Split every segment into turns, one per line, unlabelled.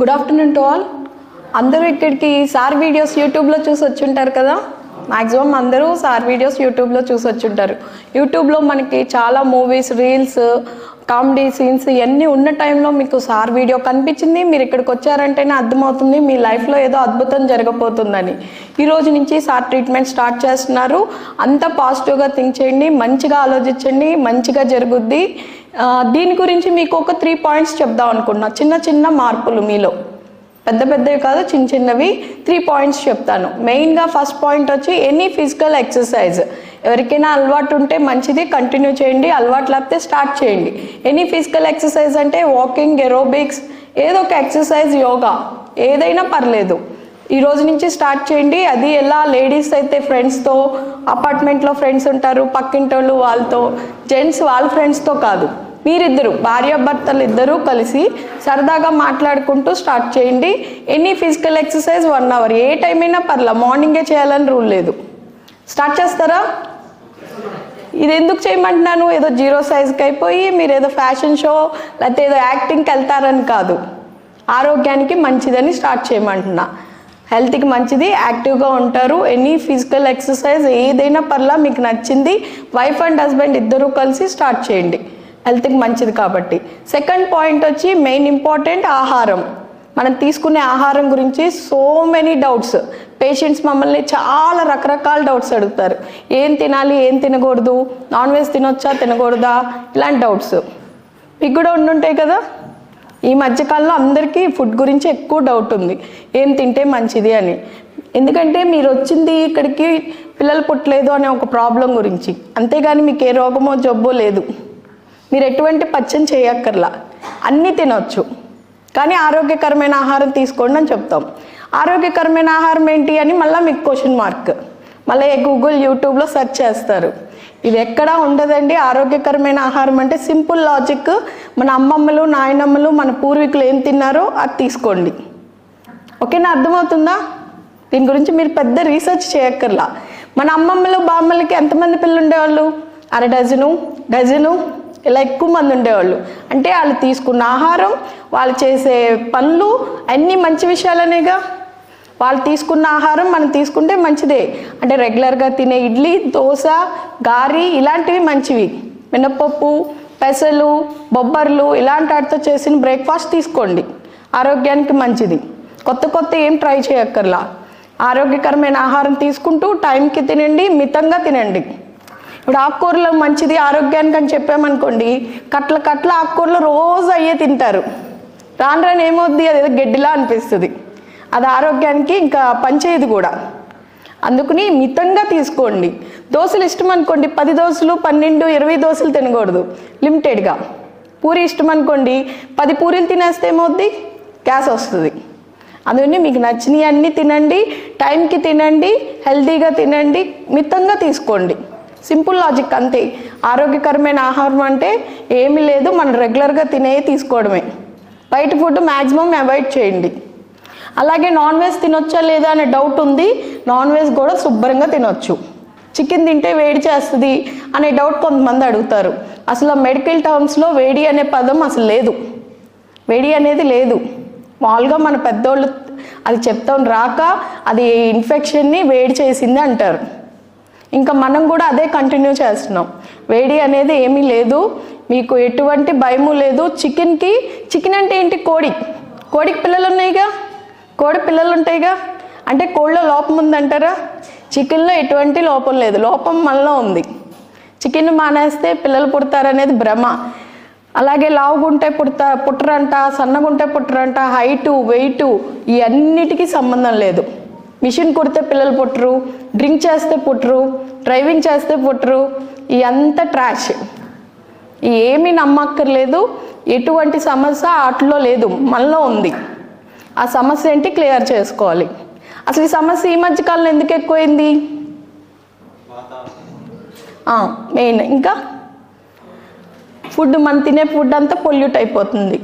Good afternoon to all అందరూ ఇక్కడికి sir videos యూట్యూబ్లో చూసి వచ్చుంటారు కదా? మ్యాక్సిమం అందరూ సార్ వీడియోస్ యూట్యూబ్లో చూసి వచ్చుంటారు. యూట్యూబ్లో మనకి చాలా మూవీస్ రీల్స్ కామెడీ సీన్స్ ఇవన్నీ ఉన్న టైంలో మీకు సార్ వీడియో కనిపించింది. మీరు ఇక్కడికి వచ్చారంటేనే అర్థమవుతుంది మీ లైఫ్లో ఏదో అద్భుతం జరగబోతుందని. ఈ రోజు నుంచి సార్ ట్రీట్మెంట్ స్టార్ట్ చేస్తున్నారు. అంతా పాజిటివ్గా థింక్ చేయండి మంచిగా ఆలోచించండి మంచిగా జరుగుద్ది. దీని గురించి మీకు ఒక త్రీ పాయింట్స్ చెప్దాం అనుకున్నా. చిన్న చిన్న మార్పులు మీలో. పెద్ద పెద్దవి కాదు చిన్న చిన్నవి త్రీ పాయింట్స్ చెప్తాను. మెయిన్గా ఫస్ట్ పాయింట్ వచ్చి ఎనీ ఫిజికల్ ఎక్సర్సైజ్ ఎవరికైనా అలవాటు ఉంటే మంచిది కంటిన్యూ చేయండి. అలవాటు లేకపోతే స్టార్ట్ చేయండి. ఎనీ ఫిజికల్ ఎక్సర్సైజ్ అంటే వాకింగ్ ఎరోబిక్స్ ఏదో ఒక ఎక్సర్సైజ్ యోగా ఏదైనా పర్లేదు. ఈ రోజు నుంచి స్టార్ట్ చేయండి. అది ఎలా? లేడీస్ అయితే ఫ్రెండ్స్తో అపార్ట్మెంట్లో ఫ్రెండ్స్ ఉంటారు పక్కింటోళ్ళు వాళ్ళతో. జెంట్స్ వాళ్ళ ఫ్రెండ్స్తో కాదు. మీరిద్దరు భార్యాభర్తలు ఇద్దరూ కలిసి సరదాగా మాట్లాడుకుంటూ స్టార్ట్ చేయండి. Any physical exercise one hour. ఏ టైం అయినా పర్లా మార్నింగే చేయాలని రూల్ లేదు. స్టార్ట్ చేస్తారా? ఇది ఎందుకు చేయమంటున్నాను? ఏదో జీరో సైజ్కి అయిపోయి మీరు ఏదో ఫ్యాషన్ షో లేకపోతే ఏదో యాక్టింగ్కి వెళ్తారని కాదు. ఆరోగ్యానికి మంచిదని స్టార్ట్ చేయమంటున్నా. హెల్త్కి మంచిది యాక్టివ్గా ఉంటారు. ఎనీ ఫిజికల్ ఎక్సర్సైజ్ ఏదైనా పర్లా మీకు నచ్చింది వైఫ్ అండ్ హస్బెండ్ ఇద్దరూ కలిసి స్టార్ట్ చేయండి. హెల్త్కి మంచిది కాబట్టి. సెకండ్ పాయింట్ వచ్చి మెయిన్ ఇంపార్టెంట్ ఆహారం. మనం తీసుకునే ఆహారం గురించి సో మెనీ డౌట్స్. పేషెంట్స్ మమ్మల్ని చాలా రకరకాల డౌట్స్ అడుగుతారు. ఏం తినాలి ఏం తినకూడదు నాన్ వెజ్ తినొచ్చా తినకూడదా ఇలాంటి డౌట్స్. మీకు కూడా ఉండుంటాయి కదా? ఈ మధ్యకాలంలో అందరికీ ఫుడ్ గురించి ఎక్కువ డౌట్ ఉంది. ఏం తింటే మంచిది అని. ఎందుకంటే మీరు వచ్చింది ఇక్కడికి పిల్లలు పుట్టలేదు అనే ఒక ప్రాబ్లం గురించి. అంతేగాని మీకు ఏ రోగమో జబ్బో లేదు. మీరు ఎటువంటి పచ్చని చేయక్కర్లా. అన్నీ తినొచ్చు. కానీ ఆరోగ్యకరమైన ఆహారం తీసుకోండి అని చెప్తాం. ఆరోగ్యకరమైన ఆహారం ఏంటి అని మళ్ళీ మీకు క్వశ్చన్ మార్క్ మళ్ళీ గూగుల్ యూట్యూబ్లో సెర్చ్ చేస్తారు. ఇది ఎక్కడా ఉండదండి. ఆరోగ్యకరమైన ఆహారం అంటే సింపుల్ లాజిక్ మన అమ్మమ్మలు నాయనమ్మలు మన పూర్వీకులు ఏం తిన్నారో అది తీసుకోండి. ఓకేనా? అర్థమవుతుందా? దీని గురించి మీరు పెద్ద రీసెర్చ్ చేయక్కర్లా. మన అమ్మమ్మలు బామ్మలకి ఎంతమంది పిల్లలు ఉండేవాళ్ళు? అర డజను డజను ఇలా ఎక్కువ మంది ఉండేవాళ్ళు. అంటే వాళ్ళు తీసుకున్న ఆహారం వాళ్ళు చేసే పనులు అన్నీ మంచి విషయాలనేగా. వాళ్ళు తీసుకున్న ఆహారం మనం తీసుకుంటే మంచిదే. అంటే రెగ్యులర్గా తినే ఇడ్లీ దోశ గారి ఇలాంటివి మంచివి. మినపప్పు పెసలు బొబ్బర్లు ఇలాంటి వాటితో చేసిన బ్రేక్ఫాస్ట్ తీసుకోండి. ఆరోగ్యానికి మంచిది. కొత్త కొత్త ఏం ట్రై చేయక్కర్లా. ఆరోగ్యకరమైన ఆహారం తీసుకుంటూ టైంకి తినండి మితంగా తినండి. ఇప్పుడు ఆకుకూరలు మంచిది ఆరోగ్యానికి అని చెప్పామనుకోండి కట్ల కట్ల ఆకుకూరలు రోజు అయ్యే తింటారు. రాను రాను ఏమవుద్ది? అది గడ్డిలా అనిపిస్తుంది. అది ఆరోగ్యానికి ఇంకా పనిచేయదు కూడా. అందుకని మితంగా తీసుకోండి. దోశలు ఇష్టం అనుకోండి పది దోశలు పన్నెండు ఇరవై దోశలు తినకూడదు లిమిటెడ్గా. పూరి ఇష్టం అనుకోండి పది పూరీలు తినేస్తే ఏమవుద్ది? గ్యాస్ వస్తుంది. అందుకని మీకు నచ్చినవి అన్నీ తినండి టైంకి తినండి హెల్తీగా తినండి మితంగా తీసుకోండి. సింపుల్ లాజిక్ అంతే. ఆరోగ్యకరమైన ఆహారం అంటే ఏమీ లేదు మనం రెగ్యులర్గా తినే తీసుకోవడమే. బయట ఫుడ్ మ్యాక్సిమం అవాయిడ్ చేయండి. అలాగే నాన్ వెజ్ తినొచ్చా లేదా అనే డౌట్ ఉంది నాన్ వెజ్ కూడా శుభ్రంగా తినొచ్చు. చికెన్ తింటే వేడి చేస్తుంది అనే డౌట్ కొంతమంది అడుగుతారు. అసలు మెడికల్ టర్మ్స్లో వేడి అనే పదం అసలు లేదు. వేడి అనేది లేదు. మామూలుగా మన పెద్దోళ్ళు అది చెప్తాం రాక అది ఇన్ఫెక్షన్ని వేడి చేసింది అంటారు. ఇంకా మనం కూడా అదే కంటిన్యూ చేస్తున్నాం. వేడి అనేది ఏమీ లేదు. మీకు ఎటువంటి భయము లేదు. చికెన్కి చికెన్ అంటే ఏంటి? కోడి. కోడికి పిల్లలు ఉన్నాయిగా? కోడి పిల్లలు ఉంటాయిగా? అంటే కోళ్ళలో లోపం ఉందంటారా? చికెన్లో ఎటువంటి లోపం లేదు. లోపం మనలో ఉంది. చికెన్ మానేస్తే పిల్లలు పుడతారనేది భ్రమ. అలాగే లావుగుంటే పుడతా పుట్టరంట సన్నగుంటే పుట్టరంట హైటు వెయిటు ఇవన్నిటికీ సంబంధం లేదు. మిషన్ కుడితే పిల్లలు పుట్టరు డ్రింక్ చేస్తే పుట్టరు డ్రైవింగ్ చేస్తే పుట్టరు ఈ అంత ట్రాష్. ఏమీ నమ్మక్కర్లేదు ఎటువంటి సమస్య అట్లో లేదు మనలో ఉంది. ఆ సమస్య ఏంటి? క్లియర్ చేసుకోవాలి. అసలు ఈ సమస్య ఈ మధ్యకాలంలో ఎందుకు ఎక్కువైంది? మెయిన్ ఇంకా ఫుడ్ మనం తినే ఫుడ్ అంతా పొల్యూట్ అయిపోతుంది.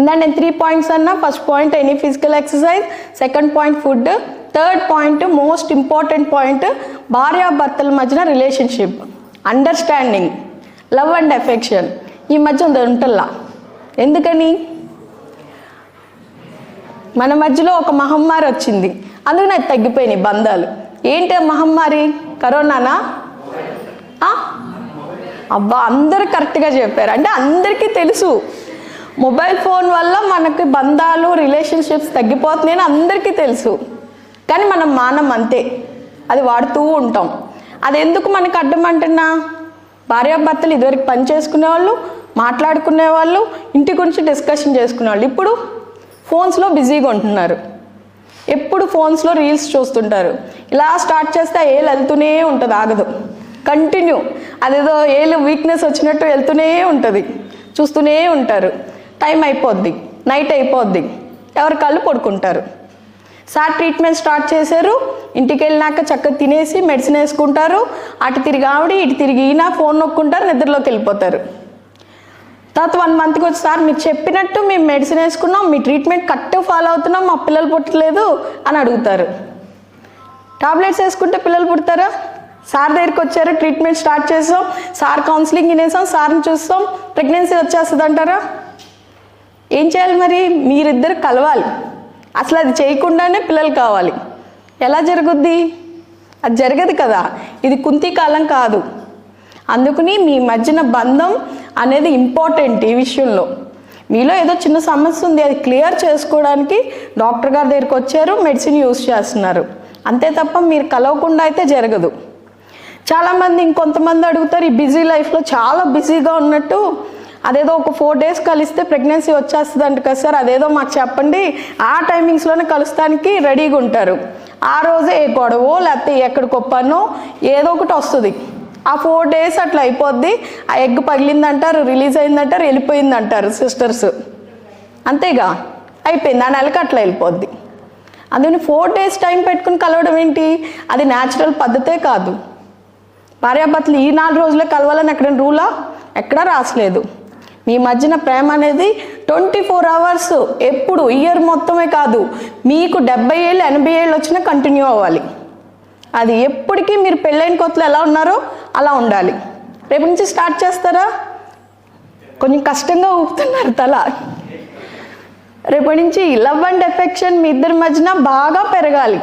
ఇందా నేను త్రీ పాయింట్స్ అన్నా first point any physical exercise second point food third point most important point భార్యాభర్తల మధ్యన relationship understanding love and affection ఈ మధ్య ఉంది ఉంటల్లా ఎందుకని? మన మధ్యలో ఒక మహమ్మారి వచ్చింది. అందుకు నాకు తగ్గిపోయినాయి బంధాలు. ఏంటి మహమ్మారి? కరోనానా? అబ్బా అందరు కరెక్ట్గా చెప్పారు. అంటే అందరికీ తెలుసు. మొబైల్ ఫోన్ వల్ల మనకి బంధాలు రిలేషన్షిప్స్ తగ్గిపోతున్నాయని అందరికీ తెలుసు. కానీ మనం మానం అంతే. అది వాడుతూ ఉంటాం. అది ఎందుకు మనకు అడ్డం అంటున్నా భార్యాభర్తలు ఇదివరకు పని చేసుకునేవాళ్ళు మాట్లాడుకునేవాళ్ళు ఇంటి గురించి డిస్కషన్ చేసుకునేవాళ్ళు. ఇప్పుడు ఫోన్స్లో బిజీగా ఉంటున్నారు. ఎప్పుడు ఫోన్స్లో రీల్స్ చూస్తుంటారు. ఇలా స్టార్ట్ చేస్తే ఏళ్ళు వెళ్తూనే ఉంటుంది ఆగదు. కంటిన్యూ అదేదో ఏళ్ళు వీక్నెస్ వచ్చినట్టు వెళ్తూనే ఉంటుంది. చూస్తూనే ఉంటారు. టైం అయిపోద్ది నైట్ అయిపోద్ది. ఎవరి కళ్ళు పడుకుంటారు. సార్ ట్రీట్మెంట్ స్టార్ట్ చేశారు ఇంటికి వెళ్ళినాక చక్కగా తినేసి మెడిసిన్ వేసుకుంటారు. అటు తిరిగి ఆవిడ ఇటు తిరిగి ఈయన ఫోన్ నొక్కుంటారు నిద్రలోకి వెళ్ళిపోతారు. తర్వాత వన్ మంత్కి వచ్చి సార్ మీరు చెప్పినట్టు మేము మెడిసిన్ వేసుకున్నాం మీ ట్రీట్మెంట్ కరెక్ట్ ఫాలో అవుతున్నాం మా పిల్లలు పుట్టలేదు అని అడుగుతారు. టాబ్లెట్స్ వేసుకుంటే పిల్లలు పుడతారా? సార్ దగ్గరికి వచ్చారు ట్రీట్మెంట్ స్టార్ట్ చేసాం సార్ కౌన్సిలింగ్ వినేసాం సార్ని చూస్తాం ప్రెగ్నెన్సీ వచ్చేస్తుంది అంటారా ఏం చేయాలి మరి? మీరిద్దరు కలవాలి. అసలు అది చేయకుండానే పిల్లలు కావాలి. ఎలా జరుగుద్ది? అది జరగదు కదా. ఇది కుంతి కాలం కాదు. అందుకని మీ మధ్యన బంధం అనేది ఇంపార్టెంట్ ఈ విషయంలో. మీలో ఏదో చిన్న సమస్య ఉంది. అది క్లియర్ చేసుకోవడానికి డాక్టర్ గారి దగ్గరికి వచ్చారు. మెడిసిన్ యూస్ చేస్తున్నారు. అంతే తప్ప మీరు కలవకుండా అయితే జరగదు. చాలామంది ఇంకొంతమంది అడుగుతారు ఈ బిజీ లైఫ్లో చాలా బిజీగా ఉన్నట్టు అదేదో ఒక ఫోర్ డేస్ కలిస్తే ప్రెగ్నెన్సీ వచ్చేస్తుంది అంట కదా సార్. అదేదో మాకు చెప్పండి. ఆ టైమింగ్స్లోనే కలుస్తానికి రెడీగా ఉంటారు. ఆ రోజే ఏ గొడవో లేకపోతే ఎక్కడికి పనో ఏదో ఒకటి వస్తుంది. ఆ ఫోర్ డేస్ అట్లా అయిపోద్ది. ఆ ఎగ్ పగిలిందంటారు రిలీజ్ అయిందంటారు వెళ్ళిపోయిందంటారు సిస్టర్స్ అంతేగా? అయిపోయింది. ఆ నెలకి అట్లా వెళ్ళిపోద్ది. అందుకని ఫోర్ డేస్ టైం పెట్టుకుని కలవడం ఏంటి? అది న్యాచురల్ పద్ధతే కాదు. భార్యాభర్తలు ఈ నాలుగు రోజులే కలవాలని ఎక్కడైనా రూలా ఎక్కడా రాసలేదు. మీ మధ్యన ప్రేమ అనేది ట్వంటీ ఫోర్ అవర్స్ ఎప్పుడు ఇయర్ మొత్తమే కాదు. మీకు డెబ్బై ఏళ్ళు ఎనభై ఏళ్ళు వచ్చినా కంటిన్యూ అవ్వాలి. అది ఎప్పటికీ మీరు పెళ్ళైన కొత్తలో ఎలా ఉన్నారో అలా ఉండాలి. రేపు నుంచి స్టార్ట్ చేస్తారా? కొంచెం కష్టంగా ఊపుతున్నారు తల. రేపటి నుంచి లవ్ అండ్ ఎఫెక్షన్ మీ ఇద్దరి మధ్యన బాగా పెరగాలి.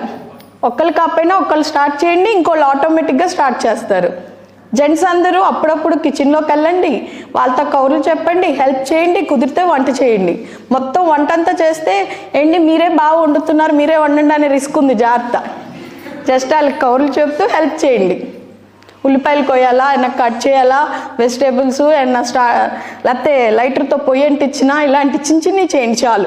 ఒక్కళ్ళు కాకపోయినా ఒకళ్ళు స్టార్ట్ చేయండి ఇంకోళ్ళు ఆటోమేటిక్గా స్టార్ట్ చేస్తారు. జెంట్స్ అందరూ అప్పుడప్పుడు కిచెన్లోకి వెళ్ళండి. వాళ్ళతో కౌరులు చెప్పండి. హెల్ప్ చేయండి. కుదిరితే వంట చేయండి. మొత్తం వంట అంతా చేస్తే ఏంటి? మీరే బాగా వండుతున్నారు. మీరే వండండి అనే రిస్క్ ఉంది. జాగ్రత్త. జస్ట్ వాళ్ళకి కౌరులు చెప్తూ హెల్ప్ చేయండి. ఉల్లిపాయలు కొయ్యాలా ఏమన్నా కట్ చేయాలా? వెజిటేబుల్స్ అండ్ స్టా లేకపోతే లైటర్తో పొయ్యి అంటించినా ఇలాంటి చిన్న చిన్నవి చేయండి చాలు.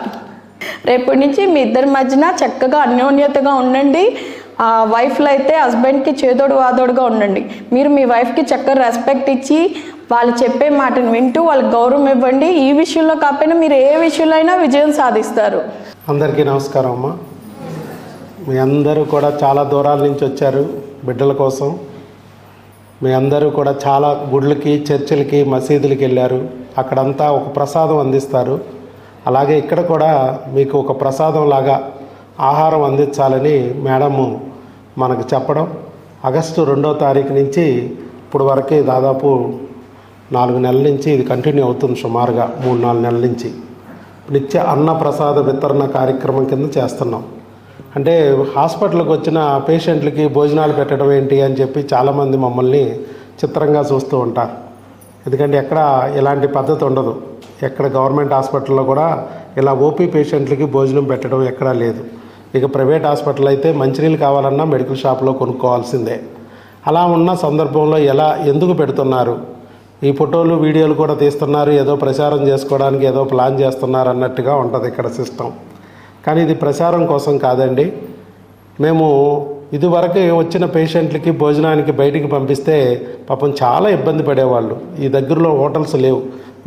రేపటి నుంచి మీ ఇద్దరి మధ్యన చక్కగా అన్యోన్యతగా ఉండండి. ఆ వైఫ్లో అయితే హస్బెండ్కి చేదోడు వాదోడుగా ఉండండి. మీరు మీ వైఫ్కి చక్కగా రెస్పెక్ట్ ఇచ్చి వాళ్ళు చెప్పే మాటను వింటూ వాళ్ళకి గౌరవం ఇవ్వండి. ఈ విషయంలో కాకపోయినా మీరు ఏ విషయంలో అయినా విజయం సాధిస్తారు.
అందరికీ నమస్కారం అమ్మ. మీ అందరూ కూడా చాలా దూరాల నుంచి వచ్చారు బిడ్డల కోసం. మీ అందరూ కూడా చాలా గుళ్ళకి చర్చిలకి మసీదులకి వెళ్ళారు. అక్కడంతా ఒక ప్రసాదం అందిస్తారు. అలాగే ఇక్కడ కూడా మీకు ఒక ప్రసాదం లాగా ఆహారం అందించాలని మేడము మనకు చెప్పడం. ఆగస్టు రెండో తారీఖు నుంచి ఇప్పుడు వరకు దాదాపు నాలుగు నెలల నుంచి ఇది కంటిన్యూ అవుతుంది సుమారుగా మూడు నాలుగు నెలల నుంచి. నిత్య అన్న ప్రసాద వితరణ కార్యక్రమం కింద చేస్తున్నాం. అంటే హాస్పిటల్కి వచ్చిన పేషెంట్లకి భోజనాలు పెట్టడం ఏంటి అని చెప్పి చాలామంది మమ్మల్ని చిత్రంగా చూస్తూ ఉంటారు. ఎందుకంటే ఎక్కడ ఇలాంటి పద్ధతి ఉండదు. ఎక్కడ గవర్నమెంట్ హాస్పిటల్లో కూడా ఇలా ఓపీ పేషెంట్లకి భోజనం పెట్టడం ఎక్కడా లేదు. ఇక ప్రైవేట్ హాస్పిటల్ అయితే మంచినీళ్ళు కావాలన్నా మెడికల్ షాప్లో కొనుక్కోవాల్సిందే. అలా ఉన్న సందర్భంలో ఎలా ఎందుకు పెడుతున్నారు? ఈ ఫోటోలు వీడియోలు కూడా తీస్తున్నారు. ఏదో ప్రచారం చేసుకోవడానికి ఏదో ప్లాన్ చేస్తున్నారు అన్నట్టుగా ఉంటుంది ఇక్కడ సిస్టమ్ కానీ ఇది ప్రచారం కోసం కాదండి. మేము ఇదివరకు వచ్చిన పేషెంట్లకి భోజనానికి బయటికి పంపిస్తే పాపం చాలా ఇబ్బంది పడేవాళ్ళు. ఈ దగ్గరలో హోటల్స్ లేవు.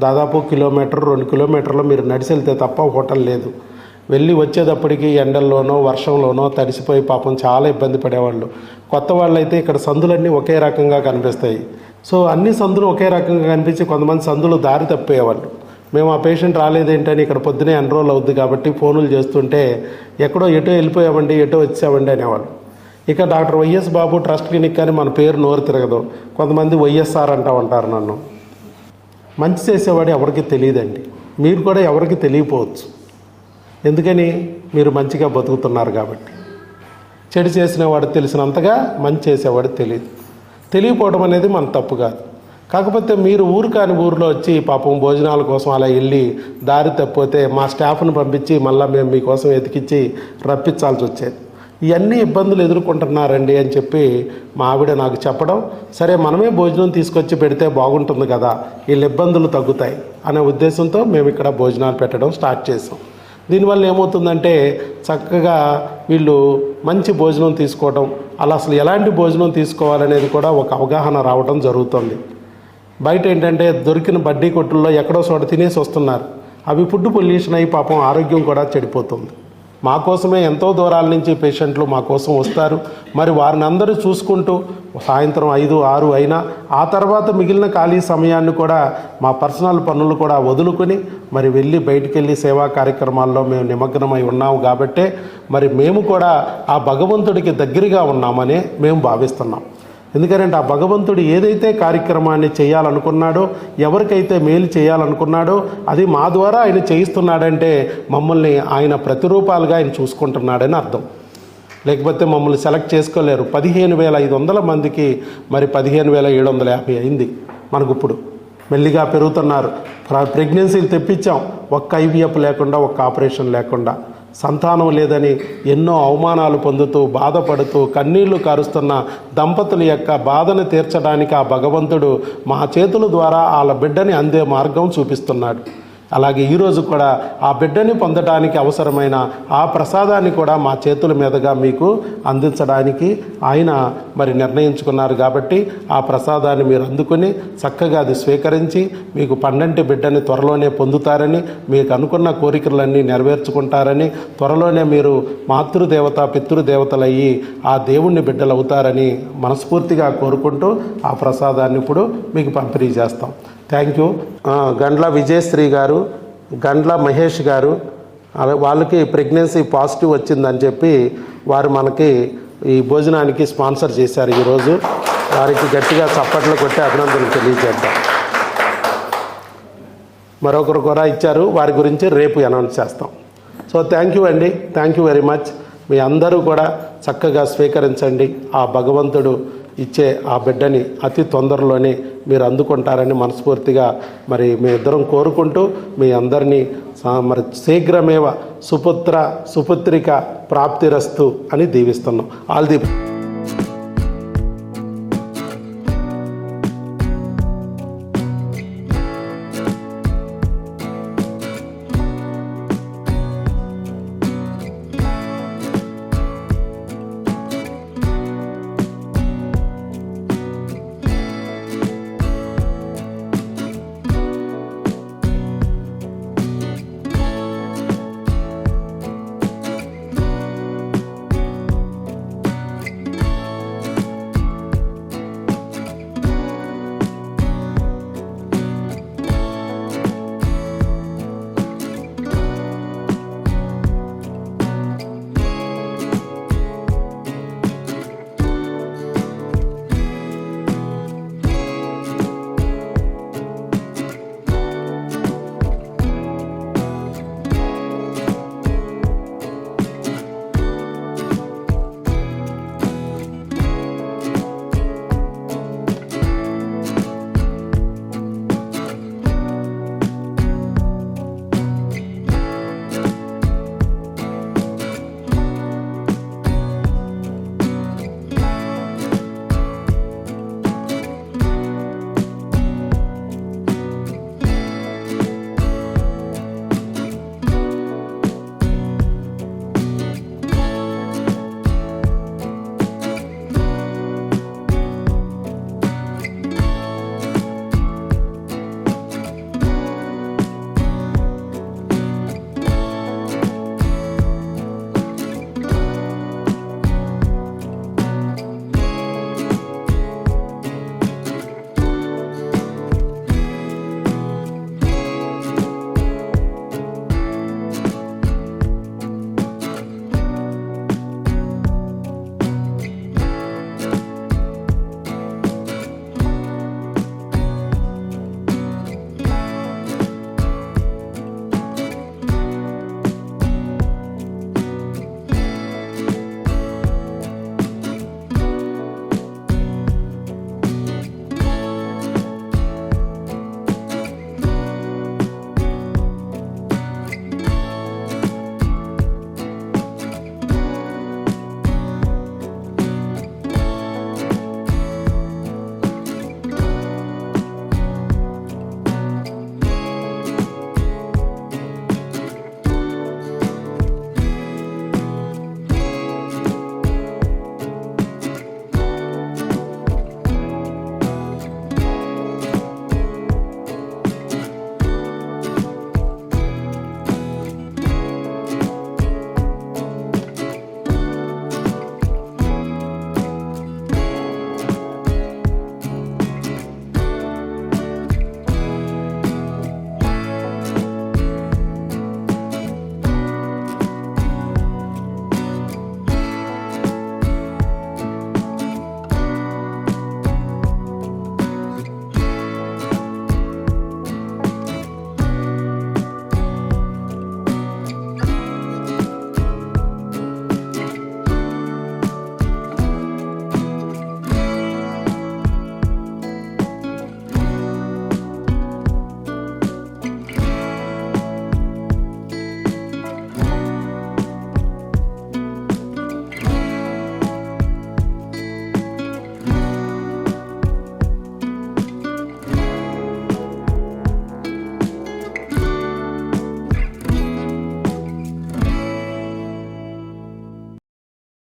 దాదాపు కిలోమీటర్ రెండు కిలోమీటర్లు మీరు నడిచి వెళ్తే తప్ప హోటల్ లేదు. వెళ్ళి వచ్చేటప్పటికి ఎండల్లోనో వర్షంలోనో తడిసిపోయి పాపం చాలా ఇబ్బంది పడేవాళ్ళు. కొత్త వాళ్ళు అయితే ఇక్కడ సందులన్నీ ఒకే రకంగా కనిపిస్తాయి. సో అన్ని సందులు ఒకే రకంగా కనిపించి కొంతమంది సందులు దారి తప్పేవాళ్ళు. మేము ఆ పేషెంట్ రాలేదేంటని ఇక్కడ పొద్దునే ఎన్రోల్ అవుద్ది కాబట్టి ఫోనులు చేస్తుంటే ఎక్కడో ఎటో వెళ్ళిపోయామండి ఎటో వచ్చామండి అనేవాళ్ళు. ఇక doctor YS Babu trust clinic అని మన పేరు నోరు తిరగదు. కొంతమంది వైఎస్ఆర్ అంటా ఉంటారు నన్ను. మంచి చేసేవాడు ఎవరికి తెలియదండి. మీరు కూడా ఎవరికి తెలియపోవచ్చు. ఎందుకని? మీరు మంచిగా బతుకుతున్నారు కాబట్టి. చెడు చేసిన వాడు తెలిసినంతగా మంచి చేసేవాడు తెలియదు. తెలియపోవడం అనేది మన తప్పు కాదు. కాకపోతే మీరు ఊరు కాని ఊరిలో వచ్చి పాపం భోజనాల కోసం అలా వెళ్ళి దారి తప్పితే మా స్టాఫ్ను పంపించి మళ్ళీ మేము మీకోసం ఎతికిచ్చి రప్పించాల్సి వచ్చేది. ఇవన్నీ ఇబ్బందులు ఎదుర్కొంటున్నారండి అని చెప్పి మా ఆవిడ నాకు చెప్పడం సరే మనమే భోజనం తీసుకొచ్చి పెడితే బాగుంటుంది కదా వీళ్ళ ఇబ్బందులు తగ్గుతాయి అనే ఉద్దేశంతో మేము ఇక్కడ భోజనాలు పెట్టడం స్టార్ట్ చేసాం దీనివల్ల ఏమవుతుందంటే చక్కగా వీళ్ళు మంచి భోజనం తీసుకోవడం అలా అసలు ఎలాంటి భోజనం తీసుకోవాలనేది కూడా ఒక అవగాహన రావడం జరుగుతుంది. బయట ఏంటంటే దొరికిన బడ్డీ కొట్టుల్లో ఎక్కడో చోట తినేసి వస్తున్నారు. అవి ఫుడ్ పొల్యూషన్ అయ్యి పాపం ఆరోగ్యం కూడా చెడిపోతుంది. మా కోసమే ఎంతో దూరాల నుంచి పేషెంట్లు మా కోసం వస్తారు. మరి వారిని అందరూ చూసుకుంటూ సాయంత్రం ఐదు ఆరు అయినా ఆ తర్వాత మిగిలిన ఖాళీ సమయాన్ని కూడా మా పర్సనల్ పనులు కూడా వదులుకొని మరి వెళ్ళి బయటికి వెళ్ళి సేవా కార్యక్రమాల్లో మేము నిమగ్నమై ఉన్నాము కాబట్టే మరి మేము కూడా ఆ భగవంతుడికి దగ్గరగా ఉన్నామని మేము భావిస్తున్నాం. ఎందుకంటే ఆ భగవంతుడు ఏదైతే కార్యక్రమాన్ని చేయాలనుకున్నాడో ఎవరికైతే మేలు చేయాలనుకున్నాడో అది మా ద్వారా ఆయన చేయిస్తున్నాడంటే మమ్మల్ని ఆయన ప్రతిరూపాలుగా ఆయన చూసుకుంటున్నాడని అర్థం. లేకపోతే మమ్మల్ని సెలెక్ట్ చేసుకోలేరు. పదిహేను వేల ఐదు వందల మందికి మరి పదిహేను వేల ఏడు వందల యాభై అయింది మనకు ఇప్పుడు. మెల్లిగా పెరుగుతున్నారు. ప్రెగ్నెన్సీలు తెప్పించాం. ఒక్క ఐవీఎఫ్ లేకుండా ఒక్క ఆపరేషన్ లేకుండా. సంతానం లేదని ఎన్నో అవమానాలు పొందుతూ బాధపడుతూ కన్నీళ్ళు కారుస్తున్న దంపతుల యొక్క బాధను తీర్చడానికి ఆ భగవంతుడు మా చేతుల ద్వారా వాళ్ళ బిడ్డని అందే మార్గం చూపిస్తున్నాడు. అలాగే ఈరోజు కూడా ఆ బిడ్డని పొందడానికి అవసరమైన ఆ ప్రసాదాన్ని కూడా మా చేతుల మీదుగా మీకు అందించడానికి ఆయన మరి నిర్ణయించుకున్నారు కాబట్టి ఆ ప్రసాదాన్ని మీరు అందుకుని చక్కగా అది స్వీకరించి మీకు పన్నెంటి బిడ్డని త్వరలోనే పొందుతారని మీకు అనుకున్న కోరికలన్నీ నెరవేర్చుకుంటారని త్వరలోనే మీరు మాతృదేవత పితృదేవతలయ్యి ఆ దేవుణ్ణి బిడ్డలు అవుతారని మనస్ఫూర్తిగా కోరుకుంటూ ఆ ప్రసాదాన్ని ఇప్పుడు మీకు పంపిణీ చేస్తాం. థ్యాంక్ యూ గండ్ల విజయశ్రీ గారు గండ్ల మహేష్ గారు వాళ్ళకి ప్రెగ్నెన్సీ పాజిటివ్ వచ్చిందని చెప్పి వారు మనకి ఈ భోజనానికి స్పాన్సర్ చేశారు ఈరోజు. వారికి గట్టిగా చప్పట్లు కొట్టి అభినందనలు తెలియజేద్దాం. మరొకరు కూడా ఇచ్చారు. వారి గురించి రేపు అనౌన్స్ చేస్తాం. సో థ్యాంక్ యూ అండి. థ్యాంక్ యూ వెరీ మచ్ మీ అందరూ కూడా చక్కగా స్వీకరించండి. ఆ భగవంతుడు ఇచ్చే ఆ బిడ్డని అతి తొందరలోనే మీరు అందుకుంటారని మనస్ఫూర్తిగా మరి మీ ఇద్దరం కోరుకుంటూ మీ అందరినీ మరి శీఘ్రమేవ సుపుత్ర సుపుత్రిక ప్రాప్తిరస్తు అని దీవిస్తున్నాం. All the